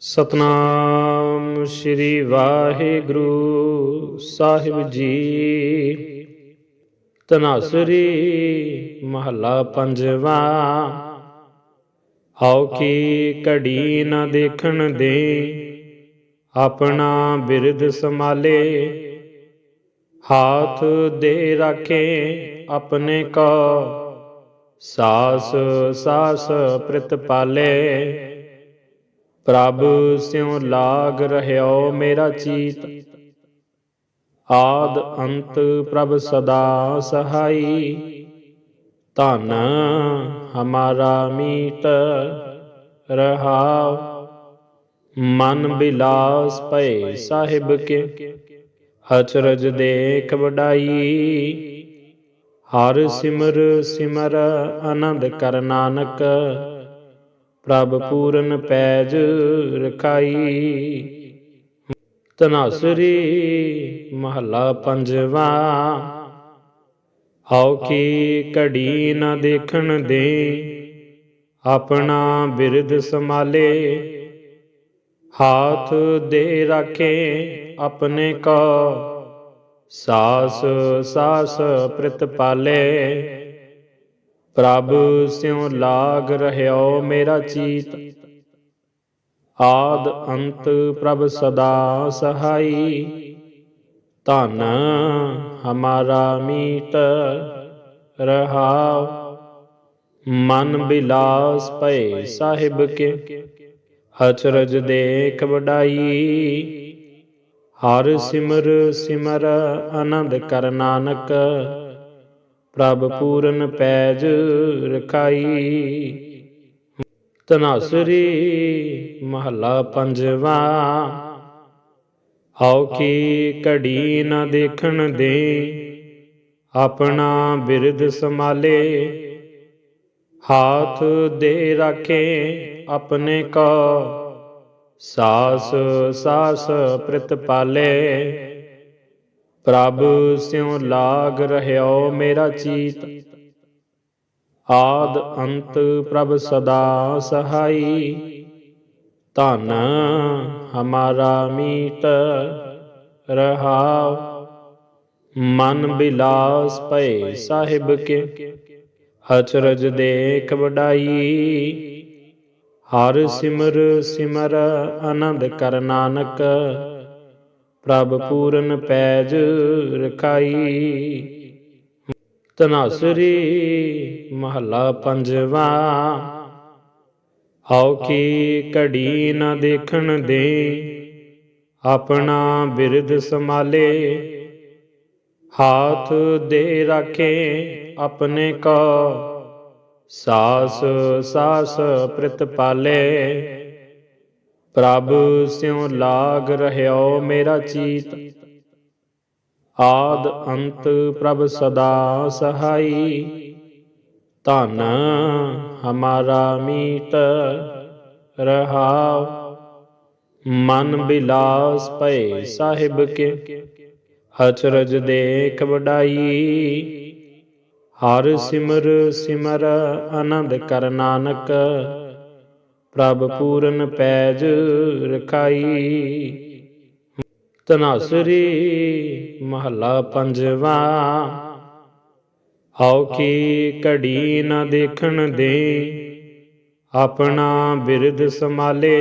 ਸਤਨਾਮ ਸ੍ਰੀ ਵਾਹਿਗੁਰੂ ਸਾਹਿਬ ਜੀ। ਤਨਾਸਰੀ ਮਹੱਲਾ ਪੰਜਵਾ। ਹਉ ਕੀ ਘੜੀ ਨਾ ਦੇਖਣ ਦੇ, ਆਪਣਾ ਬਿਰਧ ਸੰਭਾਲੇ। ਹਾਥ ਦੇ ਰਾਖੇ ਆਪਣੇ ਕੋ, ਸਾਸ ਸਾਸ ਪ੍ਰਿਤ ਪਾਲੇ ਪ੍ਰਭ ਸਿਉ ਲਾਗ ਰਹਿਓ ਮੇਰਾ ਚੀਤ। ਆਦ ਅੰਤ ਪ੍ਰਭ ਸਦਾ ਸਹਾਈ। ਧਨ ਹਮਾਰਾ ਮੀਤ ਰਹਾਉ। ਮਨ ਬਿਲਾਸ ਭਏ ਸਾਹਿਬ ਕੇ ਅਚਰਜ ਦੇਖ ਵਡਾਈ। ਹਰ ਸਿਮਰ ਸਿਮਰ ਆਨੰਦ ਕਰ ਨਾਨਕ ਪ੍ਰਭ ਪੂਰਨ ਪੈਜ ਰਖਾਈ। ਤਨਾਸਰੀ ਮਹੱਲਾ ਪੰਜਵਾ। ਹਉ ਕੀ ਘੜੀ ਨਾ ਦੇਖਣ ਦੇ, ਆਪਣਾ ਬਿਰਦ ਸਮਾਲੇ ਹਾਥ ਦੇ ਰਾਖੇ ਆਪਣੇ ਕੋ, ਸਾਸ ਸਾਸ ਪ੍ਰਿਤ ਪਾਲੇ ਪ੍ਰਭ ਸਿਉ ਲਾਗ ਰਹਿਓ ਮੇਰਾ ਚੀਤ। ਆਦ ਅੰਤ ਪ੍ਰਭ ਸਦਾ ਸਹਾਈ। ਧਨ ਹਮਾਰਾ ਮੀਤ ਰਹਾਉ। ਮਨ ਬਿਲਾਸ ਭਏ ਸਾਹਿਬ ਕੇ ਅਚਰਜ ਦੇਖ ਵਡਾਈ। ਹਰ ਸਿਮਰ ਸਿਮਰ ਆਨੰਦ ਕਰ ਨਾਨਕ ਪ੍ਰਭ ਪੂਰਨ ਪੈਜ ਰਖਾਈ। ਤਨਾਸਰੀ ਮਹੱਲਾ ਪੰਜਵਾ। ਆਓ ਕੀ ਘੜੀ ਨਾ ਦੇਖਣ ਦੇ, ਆਪਣਾ ਬਿਰਦ ਸਮਾਲੇ ਹਾਥ ਦੇ ਰਾਖੇ ਆਪਣੇ ਕੋ, ਸਾਸ ਸਾਸ ਪ੍ਰਿਤ ਪਾਲੇ ਪ੍ਰਭ ਸਿਉ ਲਾਗ ਰਹਿਓ ਮੇਰਾ ਚੀਤ। ਆਦ ਅੰਤ ਪ੍ਰਭ ਸਦਾ ਸਹਾਈ। ਧਨ ਹਮਾਰਾ ਮੀਤ ਰਹਾਉ। ਮਨ ਬਿਲਾਸ ਭਏ ਸਾਹਿਬ ਕੇ ਅਚਰਜ ਦੇਖ ਵਡਾਈ। ਹਰ ਸਿਮਰ ਸਿਮਰ ਆਨੰਦ ਕਰ ਨਾਨਕ ਪ੍ਰਭ ਪੂਰਨ ਪੈਜ ਰਖਾਈ। ਤਨਾਸਰੀ ਮਹੱਲਾ ਪੰਜਵਾ। ਹਉ ਕੀ ਘੜੀ ਨਾ ਦੇਖਣ ਦੇ, ਆਪਣਾ ਬਿਰਧ ਸਮਾਲੇ ਹਾਥ ਦੇ ਰਾਖੇ ਆਪਣੇ ਕੋ, ਸਾਸ ਸਾਸ ਪ੍ਰਿਤ ਪਾਲੇ ਪ੍ਰਭ ਸਿਉ ਲਾਗ ਰਹਿਓ ਮੇਰਾ ਚੀਤ। ਆਦ ਅੰਤ ਪ੍ਰਭ ਸਦਾ ਸਹਾਈ। ਧਨ ਹਮਾਰਾ ਮੀਤ ਰਹਾਉ। ਮਨ ਬਿਲਾਸ ਭਏ ਸਾਹਿਬ ਕੇ ਅਚਰਜ ਦੇਖ ਵਡਾਈ। ਹਰ ਸਿਮਰ ਸਿਮਰ ਆਨੰਦ ਕਰ ਨਾਨਕ ਪ੍ਰਭ ਪੂਰਨ ਪੈਜ ਰਖਾਈ। ਤਨਾਸਰੀ ਮਹੱਲਾ ਪੰਜਵਾ। ਹਉ ਕੀ ਘੜੀ ਨਾ ਦੇਖਣ ਦੇ, ਆਪਣਾ ਬਿਰਧ ਸਮਾਲੇ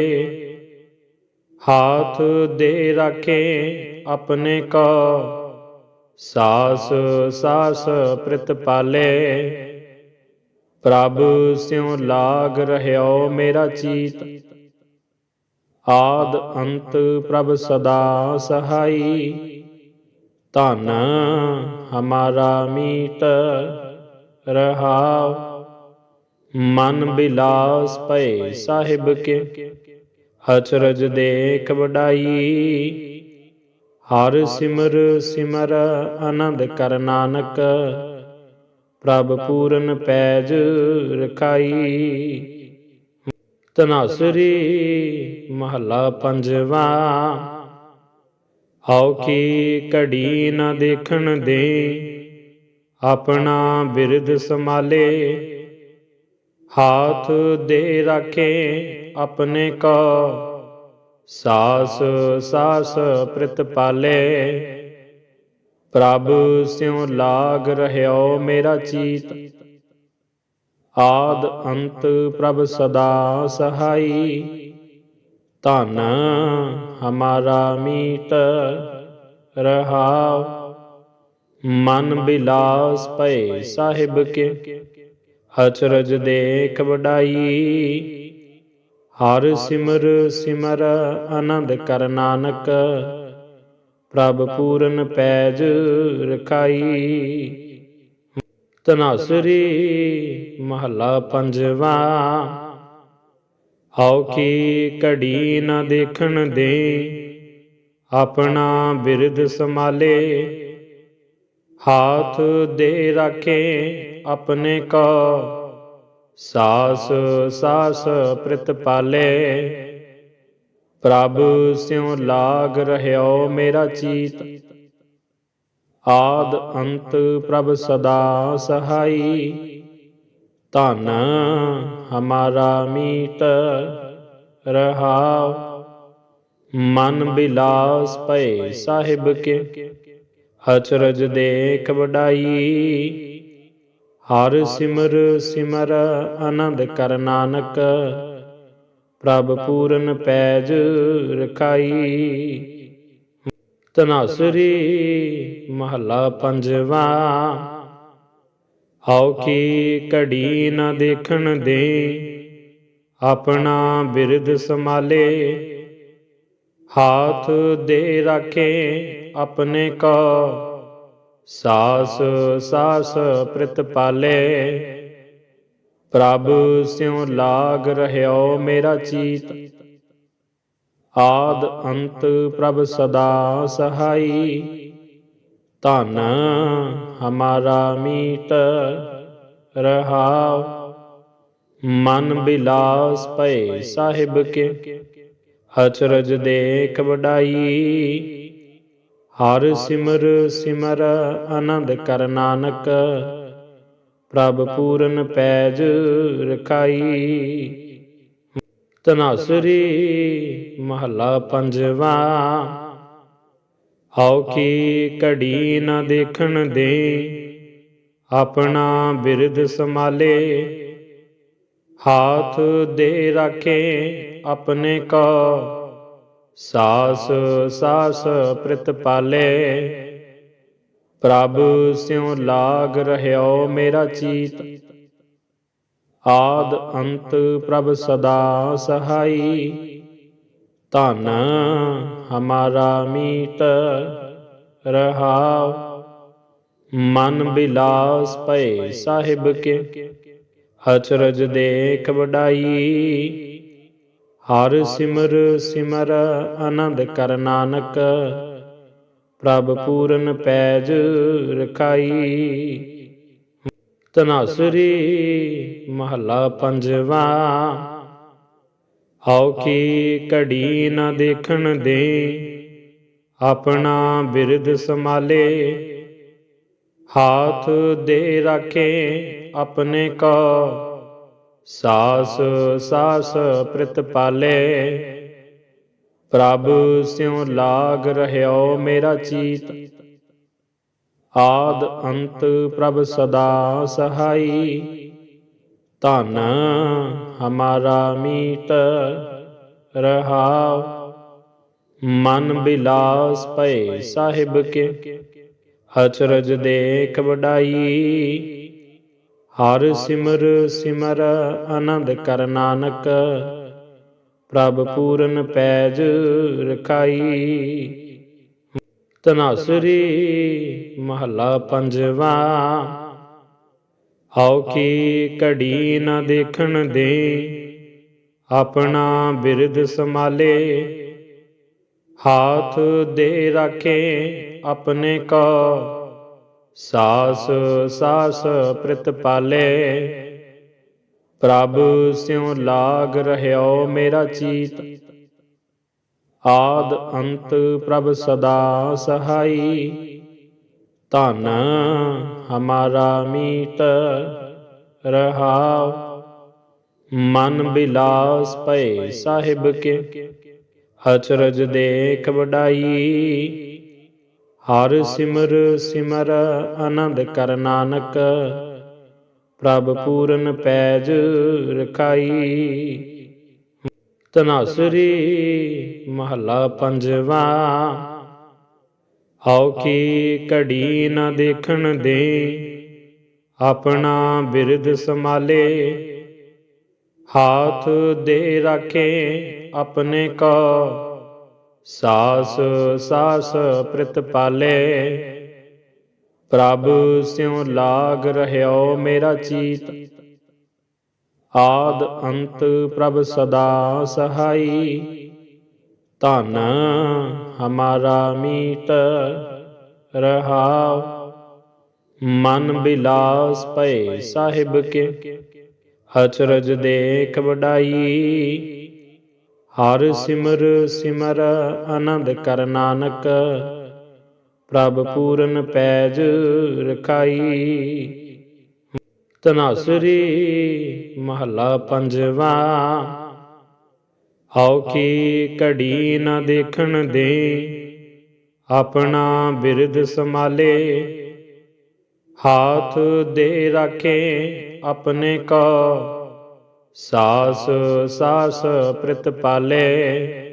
ਹਾਥ ਦੇ ਰਾਖੇ ਆਪਣੇ ਕੋ, ਸਾਸ ਸਾਸ ਪ੍ਰਿਤ ਪਾਲੇ ਪ੍ਰਭ ਸਿਉ ਲਾਗ ਰਹਿਓ ਮੇਰਾ ਚੀਤ। ਆਦ ਅੰਤ ਪ੍ਰਭ ਸਦਾ ਸਹਾਈ। ਧਨ ਹਮਾਰਾ ਮੀਤ ਰਹਾਉ। ਮਨ ਬਿਲਾਸ ਭਏ ਸਾਹਿਬ ਕੇ ਅਚਰਜ ਦੇਖ ਵਡਾਈ। ਹਰ ਸਿਮਰ ਸਿਮਰ ਆਨੰਦ ਕਰ ਨਾਨਕ ਪ੍ਰਭ ਪੂਰਨ ਪੈਜ ਰਖਾਈ। ਤਨਾਸਰੀ ਮਹੱਲਾ ਪੰਜਵਾ। ਹਉ ਕੀ ਘੜੀ ਨਾ ਦੇਖਣ ਦੇ, ਆਪਣਾ ਬਿਰਧ ਸਮਾਲੇ ਹਾਥ ਦੇ ਰਾਖੇ ਆਪਣੇ ਕੋ, ਸਾਸ ਸਾਸ ਪ੍ਰਤਪਾਲੇ। ਪ੍ਰਭ ਸਿਉ ਲਾਗ ਰਹਿਓ ਮੇਰਾ ਚੀਤ। ਆਦ ਅੰਤ ਪ੍ਰਭ ਸਦਾ ਸਹਾਈ। ਧਨ ਹਮਾਰਾ ਮੀਤ ਰਹਾਉ। ਮਨ ਬਿਲਾਸ ਭਏ ਸਾਹਿਬ ਕੇ, ਅਚਰਜ ਦੇਖ ਵਡਾਈ। ਹਰ ਸਿਮਰ ਸਿਮਰ ਆਨੰਦ ਕਰ ਨਾਨਕ ਪ੍ਰਭ ਪੂਰਨ ਪੈਜ ਰਖਾਈ। ਤਨਾਸਰੀ ਮਹੱਲਾ ਪੰਜਵਾ। ਹਉ ਕੀ ਘੜੀ ਨਾ ਦੇਖਣ ਦੇ, ਆਪਣਾ ਬਿਰਧ ਸਮਾਲੇ ਹਾਥ ਦੇ ਰਾਖੇ ਆਪਣੇ ਕੋ, ਸਾਸ ਸਾਸ ਪ੍ਰਤਪਾਲੇ। ਪ੍ਰਭ ਸਿਉ ਲਾਗ ਰਹਿਓ ਮੇਰਾ ਚੀਤ। ਆਦ ਅੰਤ ਪ੍ਰਭ ਸਦਾ ਸਹਾਈ। ਧਨ ਹਮਾਰਾ ਮੀਤ ਰਹਾਉ। ਮਨ ਬਿਲਾਸ ਭਏ ਸਾਹਿਬ ਕੇ। ਅਚਰਜ ਦੇਖ ਵਡਾਈ। ਹਰ ਸਿਮਰ ਸਿਮਰ ਆਨੰਦ ਕਰ ਨਾਨਕ। ਪ੍ਰਭ ਪੂਰਨ ਪੈਜ ਰਖਾਈ। ਤਨਾਸਰੀ ਮਹੱਲਾ ਪੰਜਵਾ। ਹਉ ਕੀ ਘੜੀ ਨਾ ਦੇਖਣ ਦੇ, ਆਪਣਾ ਬਿਰਧ ਸਮਾਲੇ ਹਾਥ ਦੇ ਰਾਖੇ ਆਪਣੇ ਕੋ, ਸਾਸ ਸਾਸ ਪ੍ਰਤਪਾਲੇ। ਪ੍ਰਭ ਸਿਉ ਲਾਗ ਰਹਿਓ ਮੇਰਾ ਚੀਤ। ਆਦ ਅੰਤ ਪ੍ਰਭ ਸਦਾ ਸਹਾਈ। ਧਨ ਹਮਾਰਾ ਮੀਤ ਰਹਾਉ। ਮਨ ਬਿਲਾਸ ਭਏ ਸਾਹਿਬ ਕੇ। ਅਚਰਜ ਦੇਖ ਵਡਾਈ। ਹਰ ਸਿਮਰ ਸਿਮਰ ਆਨੰਦ ਕਰ ਨਾਨਕ। ਪ੍ਰਭ ਪੂਰਨ ਪੈਜ ਰਖਾਈ। ਤਨਾਸਰੀ ਮਹੱਲਾ ਪੰਜਵਾ। ਹਉ ਕੀ ਘੜੀ ਨਾ ਦੇਖਣ ਦੇ, ਆਪਣਾ ਬਿਰਧ ਸੰਭਾਲੇ। ਹਾਥ ਦੇ ਰਾਖੇ ਆਪਣੇ ਕੋ, ਸਾਸ ਸਾਸ ਪ੍ਰਤਪਾਲੇ। ਪ੍ਰਭ ਸਿਉ ਲਾਗ ਰਹਿਓ ਮੇਰਾ ਚੀਤ। ਆਦ ਅੰਤ ਪ੍ਰਭ ਸਦਾ ਸਹਾਈ। ਧਨ ਹਮਾਰਾ ਮੀਤ ਰਹਾਉ। ਮਨ ਬਿਲਾਸ ਭਏ ਸਾਹਿਬ ਕੇ। ਅਚਰਜ ਦੇਖ ਵਡਾਈ। ਹਰ ਸਿਮਰ ਸਿਮਰ ਆਨੰਦ ਕਰ ਨਾਨਕ। ਪ੍ਰਭ ਪੂਰਨ ਪੈਜ ਰਖਾਈ। ਤਨਾਸਰੀ ਮਹੱਲਾ ਪੰਜਵਾ। ਹਉ ਕੀ ਘੜੀ ਨਾ ਦੇਖਣ ਦੇ, ਆਪਣਾ ਬਿਰਧ ਸੰਭਾਲੇ। ਹਾਥ ਦੇ ਰਾਖੇ ਆਪਣੇ ਕੋ, ਸਾਸ ਸਾਸ ਪ੍ਰਤਪਾਲੇ। ਪ੍ਰਭ ਸਿਉ ਲਾਗ ਰਹਿਓ ਮੇਰਾ ਚੀਤ। ਆਦ ਅੰਤ ਪ੍ਰਭ ਸਦਾ ਸਹਾਈ। ਧਨ ਹਮਾਰਾ ਮੀਤ ਰਹਾਉ। ਮਨ ਬਿਲਾਸ ਭਏ ਸਾਹਿਬ ਕੇ। ਅਚਰਜ ਦੇਖ ਵਡਾਈ। ਹਰ ਸਿਮਰ ਸਿਮਰ ਆਨੰਦ ਕਰ ਨਾਨਕ। ਪ੍ਰਭ ਪੂਰਨ ਪੈਜ ਰਖਾਈ। ਤਨਾਸਰੀ ਮਹੱਲਾ ਪੰਜਵਾ। ਹਉ ਕੀ ਘੜੀ ਨਾ ਦੇਖਣ ਦੇ, ਆਪਣਾ ਬਿਰਧ ਸੰਭਾਲੇ। ਹਾਥ ਦੇ ਰਾਖੇ ਆਪਣੇ ਕੋ, ਸਾਸ ਸਾਸ ਪ੍ਰਤਪਾਲੇ। ਪ੍ਰਭ ਸਿਉ ਲਾਗ ਰਹਿਓ ਮੇਰਾ ਚੀਤ। ਆਦ ਅੰਤ ਪ੍ਰਭ ਸਦਾ ਸਹਾਈ। ਧਨ ਹਮਾਰਾ ਮੀਤ ਰਹਾਉ। ਮਨ ਬਿਲਾਸ ਭਏ ਸਾਹਿਬ ਕੇ। ਅਚਰਜ ਦੇਖ ਵਡਾਈ। ਹਰ ਸਿਮਰ ਸਿਮਰ ਆਨੰਦ ਕਰ ਨਾਨਕ। ਪ੍ਰਭ ਪੂਰਨ ਪੈਜ ਰਖਾਈ। ਤਨਾਸਰੀ ਮਹੱਲਾ ਪੰਜਵਾ। ਹਉ ਕੀ ਘੜੀ ਨਾ ਦੇਖਣ ਦੇ। ਆਪਣਾ ਬਿਰਧ ਸੰਭਾਲੇ। ਹਾਥ ਦੇ ਰਾਖੇ ਆਪਣੇ ਕੋ। ਸਾਸ ਸਾਸ ਪ੍ਰਿਤ ਪਾਲੇ ਪ੍ਰਭ ਸਿਉ ਲਾਗ ਰਹਿਓ ਮੇਰਾ ਚੀਤ। ਆਦ ਅੰਤ ਪ੍ਰਭ ਸਦਾ ਸਹਾਈ। ਧਨ ਹਮਾਰਾ ਮੀਤ ਰਹਾਉ। ਮਨ ਬਿਲਾਸ ਭਏ ਸਾਹਿਬ ਕੇ। ਅਚਰਜ ਦੇਖ ਵਡਾਈ। ਹਰ ਸਿਮਰ ਸਿਮਰ ਆਨੰਦ ਕਰ ਨਾਨਕ। ਪ੍ਰਭ ਪੂਰਨ ਪੈਜ ਰਖਾਈ। ਤਨਾਸਰੀ ਮਹੱਲਾ ਪੰਜਵਾ। ਹਉ ਕੀ ਘੜੀ ਨਾ ਦੇਖਣ ਦੇ ਆਪਣਾ ਬਿਰਦ ਸੰਭਾਲੇ। ਹਾਥ ਦੇ ਰਾਖੇ ਆਪਣੇ ਕੋ, ਸਾਸ ਸਾਸ ਪ੍ਰਿਤ ਪਾਲੇ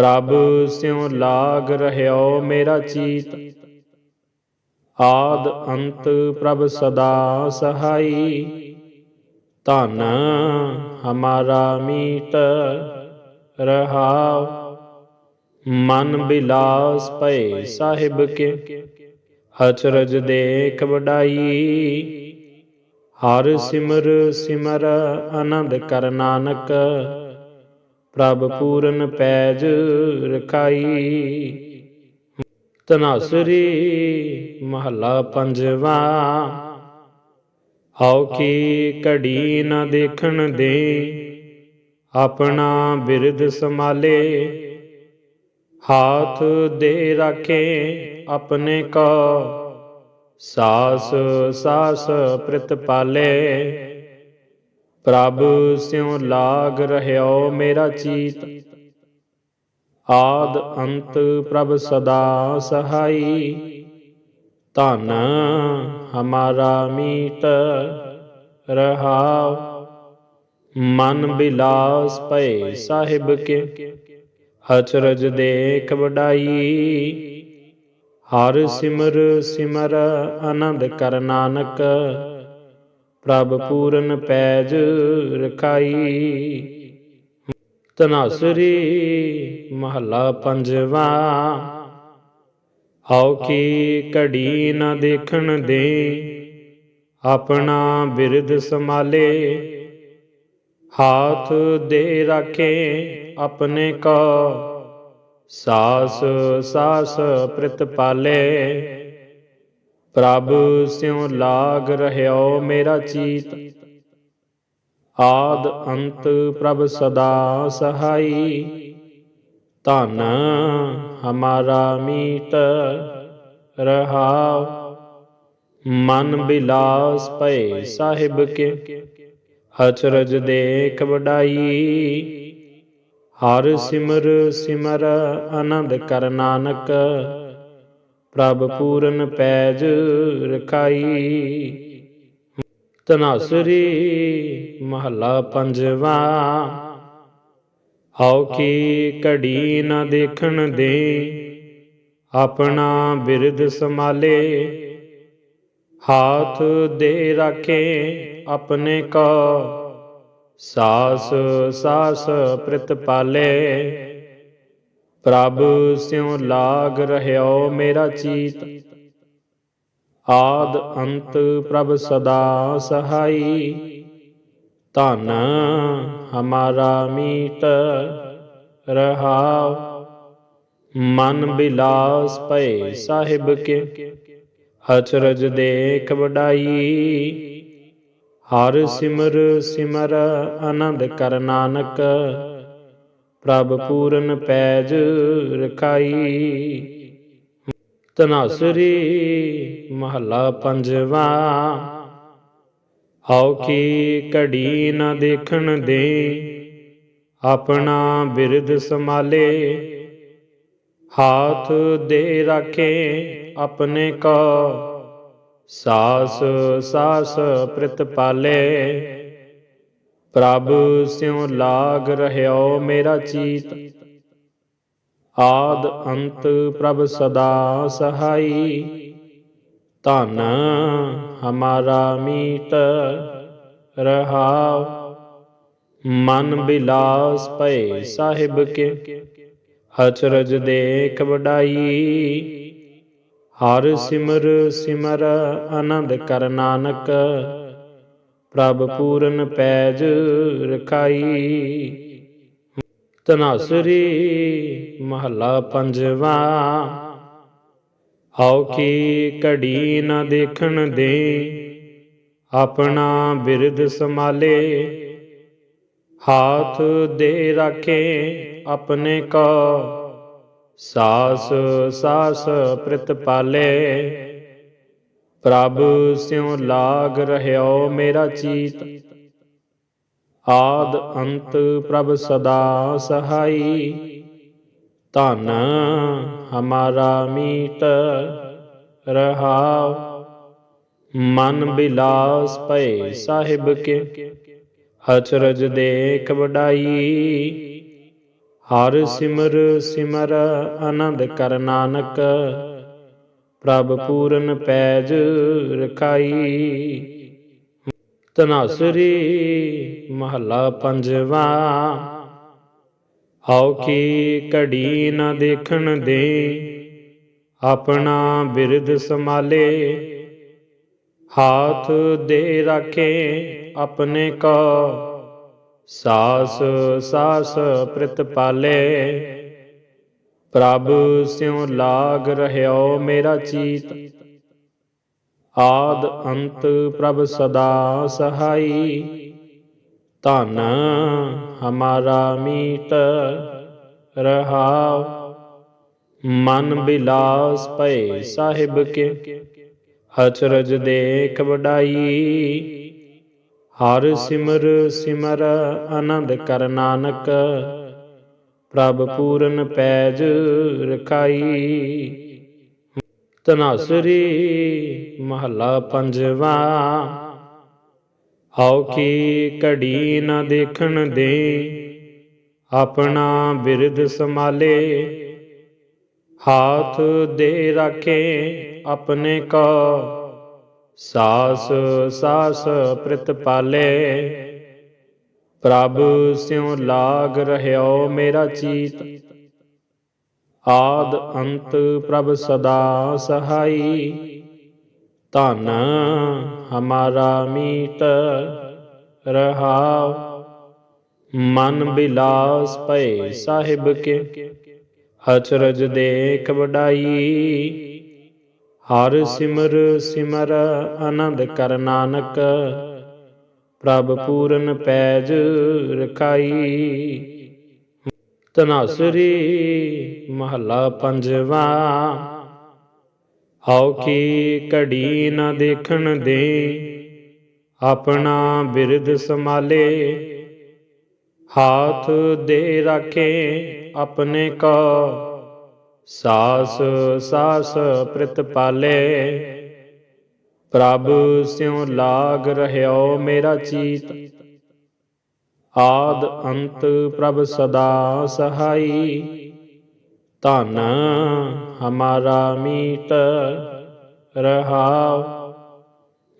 ਪ੍ਰਭ ਸਿਉ ਲਾਗ ਰਹਿਓ ਮੇਰਾ ਚੀਤ। ਆਦ ਅੰਤ ਪ੍ਰਭ ਸਦਾ ਸਹਾਈ। ਧਨ ਹਮਾਰਾ ਮੀਤ ਰਹਾਉ। ਮਨ ਬਿਲਾਸ ਭਏ ਸਾਹਿਬ ਕੇ। ਅਚਰਜ ਦੇਖ ਵਡਾਈ। ਹਰ ਸਿਮਰ ਸਿਮਰ ਆਨੰਦ ਕਰ ਨਾਨਕ। ਪ੍ਰਭ ਪੂਰਨ ਪੈਜ ਰਖਾਈ। ਤਨਾਸਰੀ ਮਹੱਲਾ ਪੰਜਵਾ। ਹਉ ਕੀ ਘੜੀ ਨਾ ਦੇਖਣ ਦੇ ਆਪਣਾ ਬਿਰਧ ਸੰਭਾਲੇ। ਹਾਥ ਦੇ ਰਾਖੇ ਆਪਣੇ ਕੋ, ਸਾਸ ਸਾਸ ਪ੍ਰਿਤ ਪਾਲੇ ਪ੍ਰਭ ਸਿਉ ਲਾਗ ਰਹਿਓ ਮੇਰਾ ਚੀਤ। ਆਦ ਅੰਤ ਪ੍ਰਭ ਸਦਾ ਸਹਾਈ। ਧਨ ਹਮਾਰਾ ਮੀਤ ਰਹਾਉ। ਮਨ ਬਿਲਾਸ ਭਏ ਸਾਹਿਬ ਕੇ। ਅਚਰਜ ਦੇਖ ਵਡਾਈ। ਹਰ ਸਿਮਰ ਸਿਮਰ ਆਨੰਦ ਕਰ ਨਾਨਕ। ਪ੍ਰਭ ਪੂਰਨ ਪੈਜ ਰਖਾਈ। ਤਨਾਸਰੀ ਮਹੱਲਾ ਪੰਜਵਾ। ਹਉ ਕੀ ਘੜੀ ਨਾ ਦੇਖਣ ਦੇ ਆਪਣਾ ਬਿਰਧ ਸੰਭਾਲੇ। ਹਾਥ ਦੇ ਰਾਖੇ ਆਪਣੇ ਕੋ, ਸਾਸ ਸਾਸ ਪ੍ਰਿਤ ਪਾਲੇ ਪ੍ਰਭ ਸਿਉ ਲਾਗ ਰਹਿਓ ਮੇਰਾ ਚੀਤ। ਆਦ ਅੰਤ ਪ੍ਰਭ ਸਦਾ ਸਹਾਈ। ਧਨ ਹਮਾਰਾ ਮੀਤ ਰਹਾਉ। ਮਨ ਬਿਲਾਸ ਭਏ ਸਾਹਿਬ ਕੇ। ਅਚਰਜ ਦੇਖ ਵਡਾਈ। ਹਰ ਸਿਮਰ ਸਿਮਰ ਆਨੰਦ ਕਰ ਨਾਨਕ। ਪ੍ਰਭ ਪੂਰਨ ਪੈਜ ਰਖਾਈ। ਤਨਾਸਰੀ ਮਹੱਲਾ ਪੰਜਵਾ। ਹਉ ਕੀ ਘੜੀ ਨਾ ਦੇਖਣ ਦੇ ਆਪਣਾ ਬਿਰਦ ਸੰਭਾਲੇ। ਹਾਥ ਦੇ ਰਾਖੇ ਆਪਣੇ ਕੋ, ਸਾਸ ਸਾਸ ਪ੍ਰਿਤ ਪਾਲੇ ਪ੍ਰਭ ਸਿਉ ਲਾਗ ਰਹਿਓ ਮੇਰਾ ਚੀਤ। ਆਦ ਅੰਤ ਪ੍ਰਭ ਸਦਾ ਸਹਾਈ। ਧਨ ਹਮਾਰਾ ਮੀਤ ਰਹਾਉ। ਮਨ ਬਿਲਾਸ ਭਏ ਸਾਹਿਬ ਕੇ। ਅਚਰਜ ਦੇਖ ਵਡਾਈ। ਹਰ ਸਿਮਰ ਸਿਮਰ ਆਨੰਦ ਕਰ ਨਾਨਕ। ਪ੍ਰਭ ਪੂਰਨ ਪੈਜ ਰਖਾਈ। ਤਨਾਸਰੀ ਮਹੱਲਾ ਪੰਜਵਾ। ਹਉ ਕੀ ਘੜੀ ਨਾ ਦੇਖਣ ਦੇ, ਆਪਣਾ ਬਿਰਧ ਸੰਭਾਲੇ। ਹਾਥ ਦੇ ਰਾਖੇ ਆਪਣੇ ਕੋ, ਸਾਸ ਸਾਸ ਪ੍ਰਤਪਾਲੇ। ਪ੍ਰਭ ਸਿਉ ਲਾਗ ਰਹਿਓ ਮੇਰਾ ਚੀਤ। ਆਦ ਅੰਤ ਪ੍ਰਭ ਸਦਾ ਸਹਾਈ। ਧਨ ਹਮਾਰਾ ਮੀਤ ਰਹਾਉ। ਮਨ ਬਿਲਾਸ ਭਏ ਸਾਹਿਬ ਕੇ। ਅਚਰਜ ਦੇਖ ਵਡਾਈ। ਹਰ ਸਿਮਰ ਸਿਮਰ ਆਨੰਦ ਕਰ ਨਾਨਕ। ਪ੍ਰਭ ਪੂਰਨ ਪੈਜ ਰਖਾਈ। ਤਨਾਸਰੀ ਮਹੱਲਾ ਪੰਜਵਾ। ਹਉ ਕੀ ਘੜੀ ਨਾ ਦੇਖਣ ਦੇ, ਆਪਣਾ ਬਿਰਧ ਸਮਾਲੇ ਹਾਥ ਦੇ ਰਾਖੇ ਆਪਣੇ ਕੋ, ਸਾਸ ਸਾਸ ਪ੍ਰਤਪਾਲੇ। ਪ੍ਰਭ ਸਿਉ ਲਾਗ ਰਹਿਓ ਮੇਰਾ ਚੀਤ। ਆਦ ਅੰਤ ਪ੍ਰਭ ਸਦਾ ਸਹਾਈ। ਧਨ ਹਮਾਰਾ ਮੀਤ ਰਹਾਉ। ਮਨ ਬਿਲਾਸ ਭਏ ਸਾਹਿਬ ਕੇ। ਅਚਰਜ ਦੇਖ ਵਡਾਈ। ਹਰ ਸਿਮਰ ਸਿਮਰ ਆਨੰਦ ਕਰ ਨਾਨਕ। ਪ੍ਰਭ ਪੂਰਨ ਪੈਜ ਰਖਾਈ। ਤਨਾਸਰੀ ਮਹੱਲਾ ਪੰਜਵਾ। ਹਉ ਕੀ ਘੜੀ ਨਾ ਦੇਖਣ ਦੇ, ਆਪਣਾ ਬਿਰਧ ਸਮਾਲੇ ਹਾਥ ਦੇ ਰਾਖੇ ਆਪਣੇ ਕੋ, ਸਾਸ ਸਾਸ ਪ੍ਰਤਪਾਲੇ। ਪ੍ਰਭ ਸਿਉ ਲਾਗ ਰਹਿਓ ਮੇਰਾ ਚੀਤ। ਆਦ ਅੰਤ ਪ੍ਰਭ ਸਦਾ ਸਹਾਈ। ਧਨ ਹਮਾਰਾ ਮੀਤ ਰਹਾਉ। ਮਨ ਬਿਲਾਸ ਭਏ ਸਾਹਿਬ ਕੇ। ਅਚਰਜ ਦੇਖ ਵਡਾਈ। ਹਰ ਸਿਮਰ ਸਿਮਰ ਆਨੰਦ ਕਰ ਨਾਨਕ। ਪ੍ਰਭ ਪੂਰਨ ਪੈਜ ਰਖਾਈ। ਤਨਾਸਰੀ ਮਹੱਲਾ ਪੰਜਵਾ। ਹਉ ਕੀ ਘੜੀ ਨਾ ਦੇਖਣ ਦੇ, ਆਪਣਾ ਬਿਰਧ ਸਮਾਲੇ ਹਾਥ ਦੇ ਰਾਖੇ ਆਪਣੇ ਕੋ, ਸਾਸ ਸਾਸ ਪ੍ਰਤਪਾਲੇ। ਪ੍ਰਭ ਸਿਉ ਲਾਗ ਰਹਿਓ ਮੇਰਾ ਚੀਤ। ਆਦ ਅੰਤ ਪ੍ਰਭ ਸਦਾ ਸਹਾਈ। ਧਨ ਹਮਾਰਾ ਮੀਤ ਰਹਾਉ। ਮਨ ਬਿਲਾਸ ਭਏ ਸਾਹਿਬ ਕੇ। ਅਚਰਜ ਦੇਖ ਵਡਾਈ। ਹਰ ਸਿਮਰ ਸਿਮਰ ਆਨੰਦ ਕਰ ਨਾਨਕ। ਪ੍ਰਭ ਪੂਰਨ ਪੈਜ ਰਖਾਈ। ਤਨਾਸਰੀ ਮਹੱਲਾ ਪੰਜਵਾ। ਹਉ ਕੀ ਘੜੀ ਨਾ ਦੇਖਣ ਦੇ। ਆਪਣਾ ਬਿਰਧ ਸਮਾਲੇ ਹਾਥ ਦੇ ਰਾਖੇ ਆਪਣੇ ਕੋ। ਸਾਸ ਸਾਸ ਪ੍ਰਤਪਾਲੇ। ਪ੍ਰਭ ਸਿਉ ਲਾਗ ਰਹਿਓ ਮੇਰਾ ਚੀਤ। ਆਦ ਅੰਤ ਪ੍ਰਭ ਸਦਾ ਸਹਾਈ। ਧਨ ਹਮਾਰਾ ਮੀਤ ਰਹਾਉ।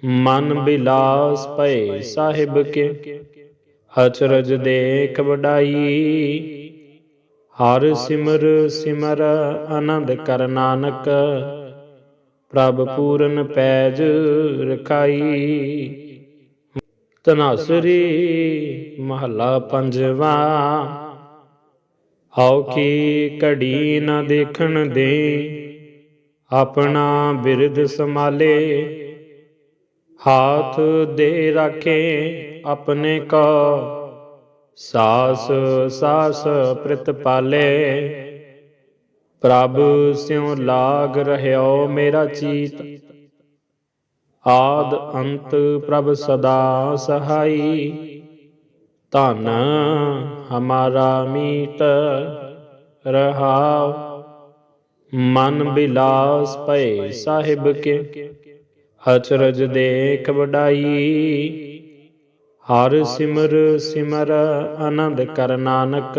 ਮਨ ਬਿਲਾਸ ਭਏ ਸਾਹਿਬ ਕੇ। ਅਚਰਜ ਦੇਖ ਵਡਾਈ। ਹਰ ਸਿਮਰ ਸਿਮਰ ਆਨੰਦ ਕਰ ਨਾਨਕ। ਪ੍ਰਭ ਪੂਰਨ ਪੈਜ ਰਖਾਈ। ਤਨਾਸਰੀ ਮਹੱਲਾ ਪੰਜਵਾ। ਹਉ ਕੀ ਘੜੀ ਨਾ ਦੇਖਣ ਦੇ, ਆਪਣਾ ਬਿਰਧ ਸਮਾਲੇ ਹਾਥ ਦੇ ਰਾਖੇ ਆਪਣੇ ਕੋ, ਸਾਸ ਸਾਸ ਪ੍ਰਤਪਾਲੇ। ਪ੍ਰਭ ਸਿਉ ਲਾਗ ਰਹਿਓ ਮੇਰਾ ਚੀਤ। ਆਦ ਅੰਤ ਪ੍ਰਭ ਸਦਾ ਸਹਾਈ। ਧਨ ਹਮਾਰਾ ਮੀਟ ਰਹਾਉ। ਮਨ ਬਿਲਾਸ ਭਏ ਸਾਹਿਬ ਕੇ। ਅਚਰਜ ਦੇਖ ਵਡਾਈ। ਹਰ ਸਿਮਰ ਸਿਮਰ ਆਨੰਦ ਕਰ ਨਾਨਕ।